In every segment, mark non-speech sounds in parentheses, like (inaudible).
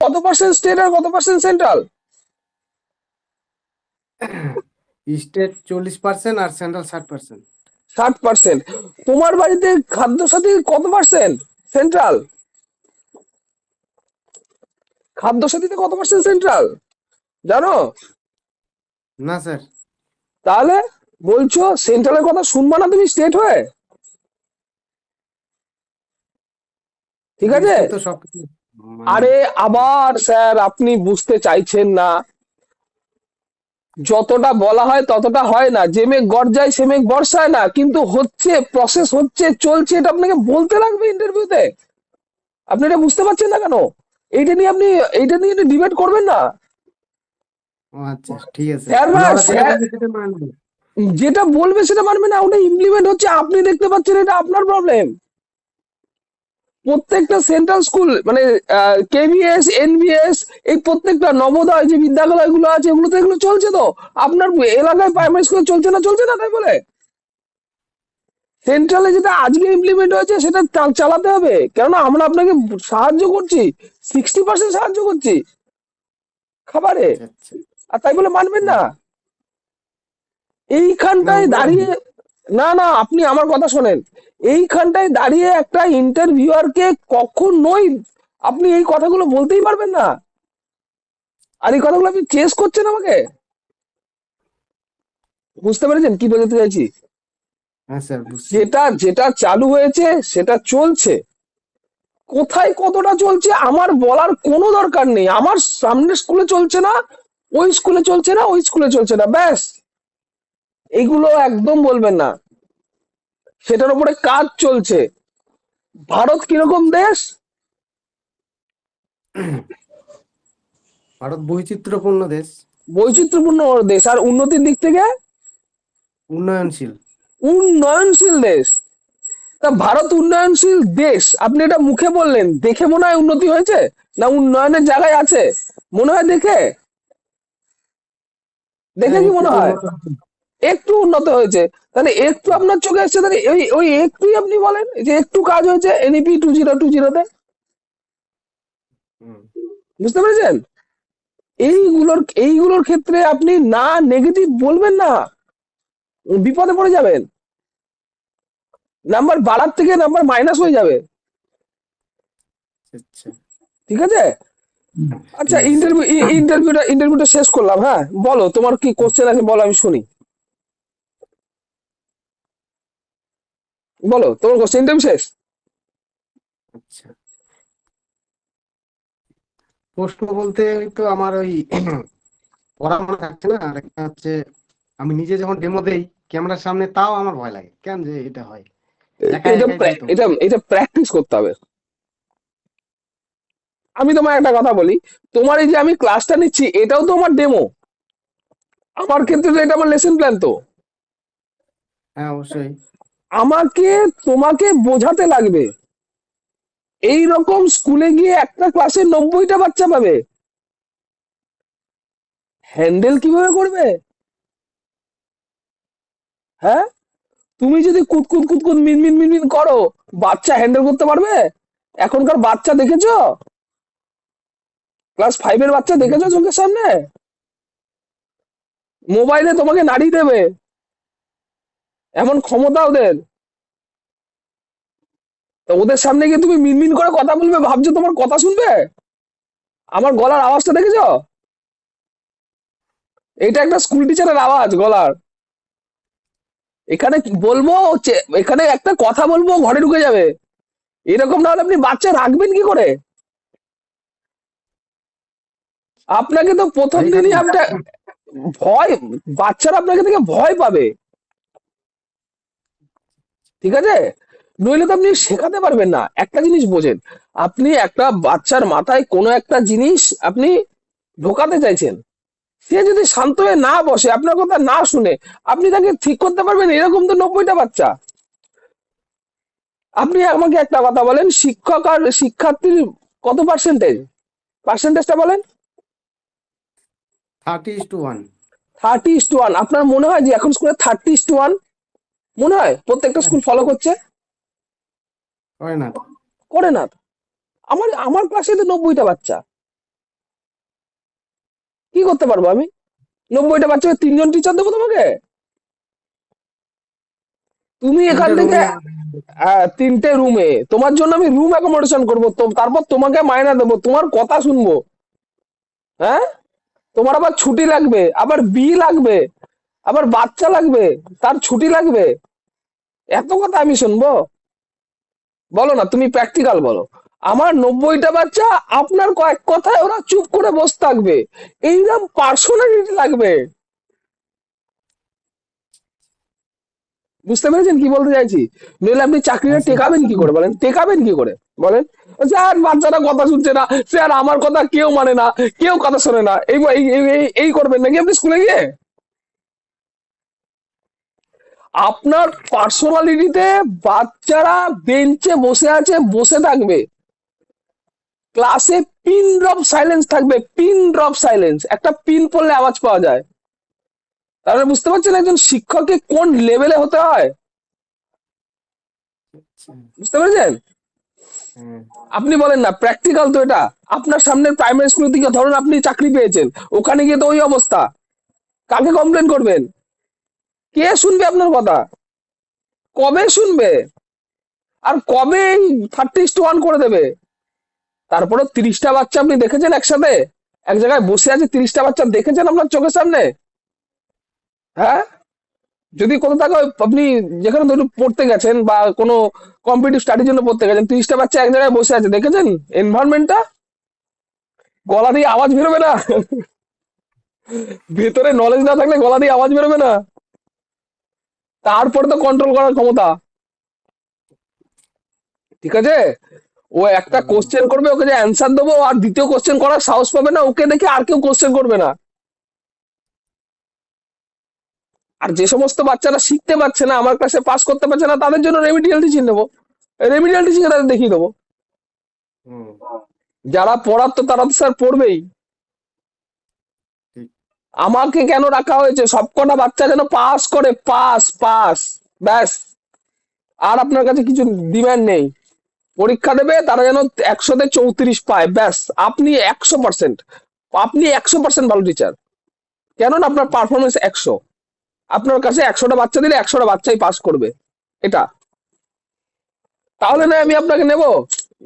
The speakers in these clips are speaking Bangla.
কত পার্সেন্ট স্টেট আর কত পার্সেন্ট সেন্ট্রাল স্টেট চল্লিশ পার্সেন্ট আর সেন্ট্রাল ষাট পার্সেন্ট ষাট পার্সেন্ট তোমার বাড়িতে খাদ্য সাথী কত পার্সেন্ট সেন্ট্রাল খাদ্য সাথীতে কত পার্সেন্ট সেন্ট্রাল জানো? না স্যার। তাহলে বলছো সেন্ট্রালের কথা শুনবা না তুমি স্টেট হয়ে? ঠিক আছে? তো মানে আরে আবার স্যার আপনি বুঝতে চাইছেন না। যতটা বলা হয় ততটা হয় না। যে মেঘ গর্জায় সে মেঘ বর্ষায় না। কিন্তু হচ্ছে প্রসেস হচ্ছে চলছে এটা আপনাকে বলতে লাগবে ইন্টারভিউতে আপনি এটা বুঝতে পারছেন না কেন? এইটা নিয়ে আপনি এইটা নিয়ে ডিবেট করবেন না। আচ্ছা ঠিক আছে। যেটা বলবে সেটা মানবে না ওটা ইমপ্লিমেন্ট হচ্ছে। আপনি দেখতে পাচ্ছেন এটা আপনার প্রবলেম প্রত্যেকটা সেন্ট্রাল স্কুল মানে কেভিএস এনভিএস এই প্রত্যেকটা নবোদয় যে বিদ্যালয়গুলো আছে এগুলো তো এগুলো চলছে তো? আপনার এলাকায় প্রাইমারি স্কুল চলছে না চলছে না তাই বলে? সেন্ট্রালে যেটা আজকে ইমপ্লিমেন্ট হয়েছে সেটা চালাতে হবে। কেননা আমরা আপনাকে সাহায্য করছি সিক্সটি পার্সেন্ট সাহায্য করছি খাবারে। আচ্ছা। আর তাই বলে মানবেন না? এইখানটায় দাঁড়িয়ে না না আপনি আমার কথা শোনেন। এইখানটায় দাঁড়িয়ে একটা ইন্টারভিউয়ারকে কখনোই আপনি এই কথাগুলো বলতেই পারবেন না। আর এই কথাগুলো আপনি চেস করছেন আমাকে? বুঝতে পেরেছেন কি বোঝাতে চাইছি? হ্যাঁ স্যার যেটা যেটা চালু হয়েছে সেটা চলছে। কোথায় কতটা চলছে আমার বলার কোনো দরকার নেই। আমার সামনে স্কুলে চলছে না ওই স্কুলে চলছে না ওই স্কুলে চলছে না ব্যাস। এগুলো একদম বলবেন না। সেটার উপরে কাজ চলছে। ভারত কীরকম দেশ? ভারত বৈচিত্র্যপূর্ণ দেশ। বৈচিত্র্যপূর্ণ দেশ। আর উন্নতির দিক থেকে? উন্নয়নশীল। উন্নয়নশীল দেশ। তা ভারত উন্নয়নশীল দেশ। আপনি এটা মুখে বললেন। দেখে মনে হয় উন্নতি হয়েছে? না উন্নয়নের জায়গায় আছে? মনে হয় দেখে। দেখে কি মনে হয়? একটু উন্নত হয়েছে। তাহলে একটু আপনার চোখে এসছে তাহলে ওই ওই একটুই আপনি বলেন যে একটু কাজ হয়েছে এনইপি টু জিরো টু জিরোতে। বুঝতে পেরেছেন? এইগুলোর এইগুলোর ক্ষেত্রে আপনি না নেগেটিভ বলবেন না বিপদে পড়ে যাবেন। নাম্বার বাড়ার থেকে নাম্বার মাইনাস হয়ে যাবে। আচ্ছা। ঠিক আছে? আচ্ছা ইন্টারভিউ ইন্টারভিউটা ইন্টারভিউটা শেষ করলাম হ্যাঁ? বলো তোমার কি কোশ্চেন আছে বলো আমি শুনি। বলো তোমার কোশ্চেন ইন্টারভিউ শেষ? আচ্ছা। প্রশ্ন বলতে তো আমার ওই (clears throat) পড়া মনে থাকছে না আর একটা হচ্ছে আমি নিজে যখন ডেমো দেই ক্যামেরার সামনে তাও আমার ভয় লাগে কেন যে এটা হয়? এটা। এটা প্র্যাকটিস করতে হবে। আমি তোমার একটা কথা বলি তোমার এই যে আমি ক্লাসটা নিচ্ছি এটাও তো আমার ডেমো আমার ক্ষেত্রে তো এটা আমার লেসন প্ল্যান তো। হ্যাঁ অবশ্যই। আমাকে, তোমাকে বোঝাতে লাগবে। এই রকম স্কুলে গিয়ে একটা ক্লাসে নব্বইটা বাচ্চা পাবে। হ্যান্ডেল কীভাবে করবে? হ্যাঁ? তুমি যদি কুতকুত কুতকুত মিনমিন মিনমিন করো, বাচ্চা হ্যান্ডেল করতে পারবে? এখনকার বাচ্চা দেখেছ? ক্লাস ফাইভের বাচ্চা দেখেছ চোখের সামনে? মোবাইলে তোমাকে নাড়িয়ে দেবে। এমন ক্ষমতা ওদের? তো ওদের সামনে গিয়ে তুমি মিনমিন করে কথা বলবে ভাবছ তোমার কথা শুনবে? আমার গলার আওয়াজটা দেখেছ? এটা একটা স্কুল টিচারের আওয়াজ গলার। এখানে বলব এখানে একটা কথা বলব ঘরে ঢুকে যাবে। এরকম না হলে আপনি বাচ্চা রাখবেন কি করে? আপনাকে তো প্রথম দিনই আপনার ভয় বাচ্চারা আপনাকে থেকে ভয় পাবে। ঠিক আছে? নইলে তো আপনি শেখাতে পারবেন না। একটা জিনিস বোঝেন আপনি একটা বাচ্চার মাথায় কোনো একটা জিনিস আপনি ঢোকাতে চাইছেন সে যদি শান্ত হয়ে না বসে আপনার কথা না শুনে আপনি তাকে ঠিক করতে পারবেন এরকম তো নব্বইটা বাচ্চা। আপনি আমাকে একটা কথা বলেন শিক্ষক আর শিক্ষার্থীর কত পার্সেন্টেজ পার্সেন্টেজটা বলেন। Thirty is to one thirty is to one আপনার মনে হয় যে এখন স্কুলে থার্টি ইস টু ওয়ান মনে হয়? প্রত্যেকটা স্কুল ফলো করছে? হয় না। করে না। আমার আমার ক্লাসে তো নব্বইটা বাচ্চা। কি করতে পারব আমি? নব্বইটা বাচ্চাকে তিনজন টিচার দেবো তোমাকে? তুমি এখান থেকে হ্যাঁ তিনটে রুমে তোমার জন্য আমি রুম অ্যাকোমোডেশন করব। তারপর তোমাকে মায়না দেবো। তোমার কথা শুনব। হ্যাঁ? তোমার আবার ছুটি লাগবে। আবার বি লাগবে। আবার বাচ্চা লাগবে। তার ছুটি লাগবে। এত কথা আমি শুনব? বলো না তুমি প্র্যাকটিক্যাল বলো। আমার নব্বইটা বাচ্চা আপনার কয়েক কথায় ওরা চুপ করে বসে থাকবে। এইরকম পার্সোনালিটি লাগবে। বুঝতে পেরেছেন কি বলতে চাইছি? নইলে আপনি চাকরিটা হ্যাঁ, টেকাবেন কি করে বলেন? টেকাবেন কি করে বলেন? স্যার বাচ্চারা কথা শুনছে না। স্যার আমার কথা কেউ মানে না কেউ কথা শোনে না। এই এই- এই- এই- এই করবেন নাকি আপনি স্কুলে গিয়ে? আপনার পার্সোনালিটিতে বাচ্চারা বেঞ্চে বসে আছে, বসে থাকবে। ক্লাসে পিন ড্রপ সাইলেন্স থাকবে পিন ড্রপ সাইলেন্স একটা পিন পড়লে আওয়াজ পাওয়া যায়। তাহলে বুঝতে পারছেন একজন শিক্ষককে কোন লেভেলে হতে হয়? বুঝতে পেরেছেন। আপনি বলেন না প্র্যাকটিক্যাল তো এটা। আপনার সামনের প্রাইমারি স্কুল থেকে ধরুন আপনি চাকরি পেয়েছেন, ওখানে গিয়ে তো ওই অবস্থা। কাকে কমপ্লেন করবেন? কে শুনবে আপনার কথা? কবে শুনবে? আর কবে থার্টি টু ওয়ান করে দেবে? তারপরে তিরিশটা বাচ্চা আপনি দেখেছেন একসাথে? এক জায়গায় বসে আছে তিরিশটা বাচ্চা দেখেছেন আপনার চোখের সামনে? হ্যাঁ? যদি কোনো জায়গায় আপনি যেখানে ধরুন পড়তে গেছেন বা কোনো কম্পিটিভ স্টাডির জন্য পড়তে গেছেন, তিরিশটা বাচ্চা এক জায়গায় বসে আছে, দেখেছেন এনভায়রনমেন্টটা গলা দিয়ে আওয়াজ বেরোবে না? ভেতরে নলেজ না থাকলে গলা দিয়ে আওয়াজ বেরোবে না? তারপরে তো কন্ট্রোল করার ক্ষমতা। ঠিক আছে? ও একটা কোশ্চেন করবে ওকে যে অ্যান্সার দেবো আর দ্বিতীয় কোশ্চেন করার সাহস পাবে না ওকে দেখে আর কেউ কোশ্চেন করবে না। আর যে সমস্ত বাচ্চারা শিখতে পারছে না আমার ক্লাসে পাস করতে পারছে না তাদের জন্য রেমিডিয়াল টিচিং নেব রেমিডিয়াল টিচিং তাদের দেখিয়ে দেবো। যারা পড়ার তো তারা তো স্যার পড়বেই। আমাকে কেন রাখা হয়েছে? সবকটা বাচ্চা যেন পাস করে, পাস পাস, ব্যাস। আর আপনার কাছে কিছু ডিমান্ড নেই। পরীক্ষা দেবে, তারা যেন একশোতে চৌত্রিশ পায়, ব্যাস। আপনি একশো পার্সেন্ট আপনি একশো পার্সেন্ট ভালো টিচার কেননা আপনার পারফরমেন্স একশো। আপনার কাছে একশোটা বাচ্চা দিলে একশোটা বাচ্চাই পাস করবে। এটা। তাহলে না আমি আপনাকে নেব?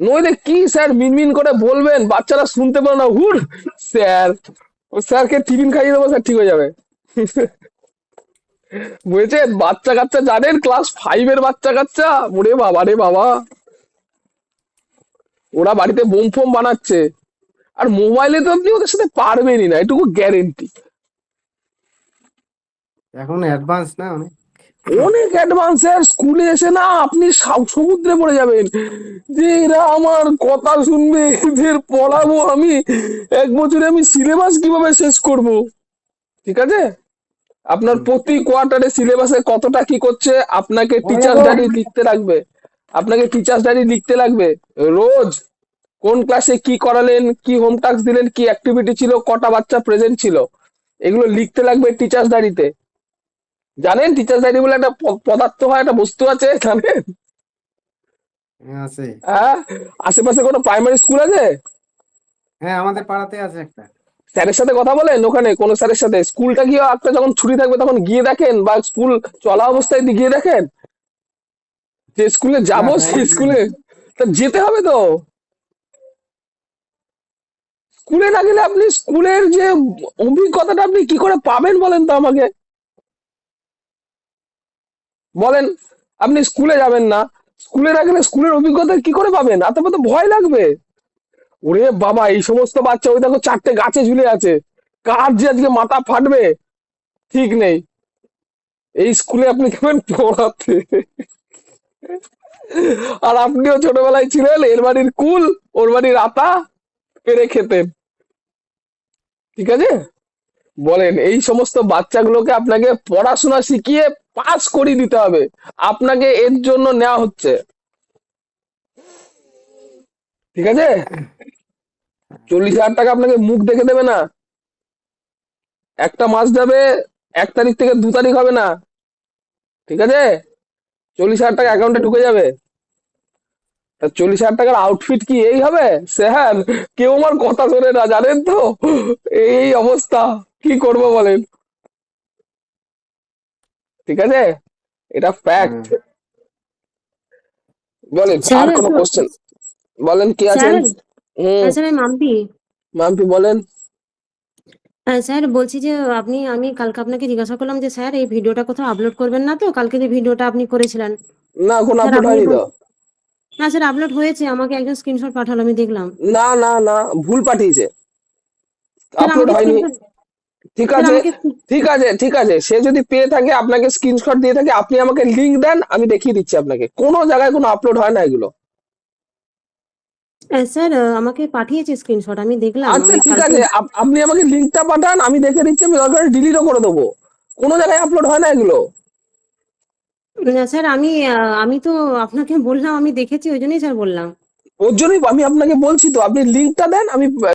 নইলে কি স্যার মিনমিন করে বলবেন? বাচ্চারা শুনতে পারে না। হুর, স্যার। ও স্যারকে টিফিন খাইয়ে দেবো, স্যার, ঠিক হয়ে যাবে। বুঝেছেন? বাচ্চা কাচ্চা জানেন? ক্লাস ফাইভের বাচ্চা কাচ্চা ওরে বাবা, রে বাবা। ওরা বাড়িতে বোম ফোম বানাচ্ছে। আর মোবাইলে তো আপনি ওদের সাথে পারবেনই না, এটুকু গ্যারেন্টি এখন অ্যাডভান্স না অনেক? অনেক অ্যাডভান্সের স্কুলে এসে না আপনি সমুদ্রে পড়ে যাবেন। যে এরা আমার কথা শুনবে এদের পড়াবো আমি। এক বছরে আমি সিলেবাস কীভাবে শেষ করব? ঠিক আছে? আপনার প্রতি কোয়ার্টারে সিলেবাসে কতটা কি করছে আপনাকে টিচার ডায়েরি লিখতে লাগবে। আপনাকে টিচার ডায়েরি লিখতে লাগবে। রোজ কোন ক্লাসে কি করালেন কি হোম টাস্ক দিলেন কি অ্যাক্টিভিটি ছিল কটা বাচ্চা প্রেজেন্ট ছিল এগুলো লিখতে লাগবে টিচার্স ডায়েরিতে জানেন টিচার ডায়েরি বলে একটা পদার্থ হয় একটা বস্তু আছে জানেন? হ্যাঁ, আছে। হ্যাঁ? আশেপাশে কোনো প্রাইমারি স্কুল আছে? হ্যাঁ আমাদের পাড়াতে আছে একটা। স্যারের সাথে কথা বলেন ওখানে কোনো স্যারের সাথে? স্কুলটা গিয়ে একটা যখন ছুটি থাকবে তখন গিয়ে দেখেন বা স্কুল চলা অবস্থায় গিয়ে দেখেন? যে স্কুলে যাব সেই স্কুলে তা যেতে হবে তো। স্কুলে না গেলে আপনি স্কুলের যে অভিজ্ঞতাটা আপনি কি করে পাবেন বলেন তো আমাকে? বলেন, আপনি স্কুলে যাবেন না স্কুলে গেলে স্কুলের অভিজ্ঞতা কি করে পাবেন? আর তারপর তো ভয় লাগবে। ওরে বাবা, এই সমস্ত বাচ্চা, ওই দেখো চারটে গাছে ঝুলে আছে। কার যে আজকে মাথা ফাটবে? ঠিক নেই। এই স্কুলে আপনি কেমন পড়াতে? আর আপনিও ছোটবেলায় ছিলেন, এর বাড়ির কুল, ওর বাড়ির আতা, পেরে খেতেন। ঠিক আছে? বলেন, এই সমস্ত বাচ্চাগুলোকে আপনাকে পড়াশোনা শিখিয়ে পাস করিয়ে দিতে হবে। আপনাকে এর জন্য নেওয়া হচ্ছে। ঠিক আছে? চল্লিশ হাজার টাকা আপনাকে মুখ দেখে দেবে না। একটা মাস যাবে, এক তারিখ থেকে দু তারিখ হবে না। ঠিক আছে? চল্লিশ হাজার টাকা অ্যাকাউন্টে ঢুকে যাবে। চল্লিশ হাজার টাকার আউটফিট কি এই হবে? স্যার কেউ আমার কথা শোনে না জানেন তো? এই অবস্থা কি করব বলেন? ঠিক আছে? এটা ফ্যাক্ট বলেন আর কোনো কোশ্চেন বলেন কি আছেন? হুম। হ্যাঁ, স্যার আমি মাম্পি। মাম্পি বলেন। হ্যাঁ স্যার বলছি যে আপনি আমি কালকে আপনাকে জিজ্ঞাসা করলাম যে স্যার এই ভিডিওটা কোথাও আপলোড করবেন না তো? কালকে যে ভিডিওটা আপনি করেছিলেন। না কোনো আপলোড হয়নি তো। না স্যার আপলোড হয়েছে আমাকে একজন স্ক্রিনশট পাঠালো আমি দেখলাম। না না না ভুল পাঠিয়েছে। আপলোড হয়নি। ঠিক আছে ঠিক আছে ঠিক আছে সে যদি পেয়ে থাকে আপনাকে স্ক্রিনশট দিয়ে থাকে আপনি আমাকে লিংক দেন আমি দেখিয়ে দিচ্ছি আপনাকে। কোনো জায়গায় কোনো আপলোড হয় না এগুলো। স্যার আমাকে পাঠিয়েছে স্ক্রিনশট আমি দেখলাম আচ্ছা ঠিক আছে আপনি আমাকে লিংকটা পাঠান আমি দেখে দিচ্ছি আমি দরকার ডিলিটও করে দেবো। কোনো জায়গায় আপলোড হয় না এগুলো। না, স্যার আমি আমি তো আপনাকে বললাম আমি দেখেছি ওই জন্যই স্যার বললাম। ওর জন্যই আমি আপনাকে বলছি তো আপনি লিঙ্কটা দেন আমি